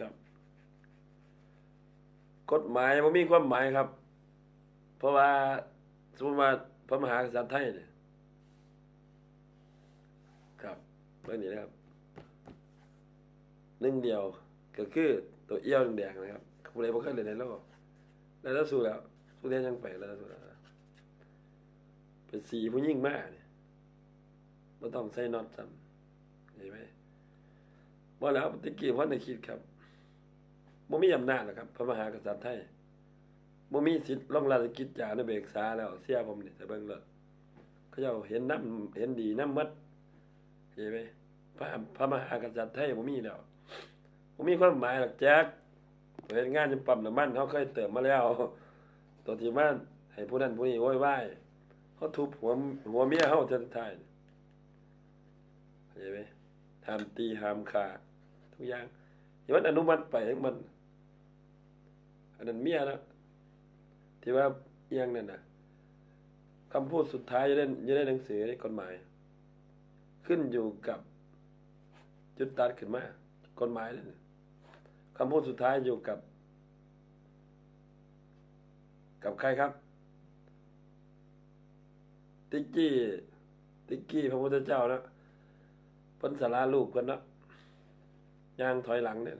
ครับ กฎหมายบ่มีความหมายครับ เพราะว่าสมมติว่าพระมหากษัตริย์ไทยเนี่ยครับเรื่องนี้นะครับหนึ่งเดียวก็คือตัวเอี้ยวแดงๆนะครับผู้ใดบ่เคยเล่นในโลกแล้วถ้าสู้แล้วสู้เรียนยังไปแล้วสู้แล้วเป็นสีผู้หญิงมากเนี่ยบ่ต้องใส่น็อตซ้ำเห็นไหมบ่แล้วตะกี้เพราะในคิดครับ บ่มีอำนาจหรอกครับ พระมหากษัตริย์ไทยบ่มีสิทธิ์ลงราชกิจจานุเบกษาแล้ว เสียผมนี่แต่เบิ่งเลยเขาเจ้าเห็นน้ำเห็นดีน้ำมัดเห็นไหมพระพระมหากษัตริย์ไทยบ่มีแล้วบ่มีความหมายหรอกแจ๊กเฮ็ดงานยู่ปั๊มน้ำมันเขาเคยเติมมาแล้วตัวที่มาให้ผู้นั้นผู้นี้โวยวายเขาทุบหัวหัวเมียเฮาจนท้ายเห็นไหมห้ามตีหามฆ่าทุกอย่างเห็นมันอนุมัติไปทั้งมัน อันนั้นเมียนะที่ว่าเอียงนั่นนะคำพูดสุดท้ายจะได้จะได้หนังสือในกฎหมาย ขึ้นอยู่กับจุดตัดขึ้นมากฎหมายนั่นนะคำพูดสุดท้ายอยู่กับ กับใครครับ ติกกี้ติกกี้พระพุทธเจ้านะพิ่นสาราลูกเพิ่นนะย่างถอยหลังเนี่ย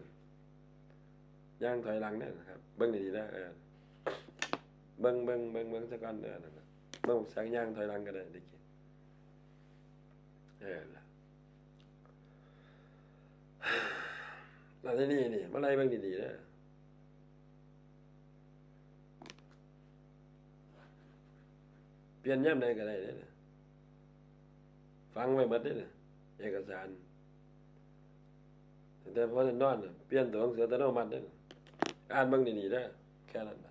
ย่างถอยหลังเนี่ยนะครับ เบิ่งดีๆนะเออเบิ่งเบิ่งเบิ่งเบิ่งซะก่อนเด้อนั่นน่ะเบิ่งแสงย่างถอยหลังก็ได้ดิกี้เออล่ะแล้วที่นี่นี่มาไล่เบิ่งดีๆเด้อเปลี่ยนย่ำใดก็ได้เด้อนะฟังไว้หมดเด้อนะเอกสารแต่พอจะนอนนะเปลี่ยนตัวหนังสืออัตโนมัติเด้อนะ อ่านเบิ่งดีๆเด้อแค่นั้น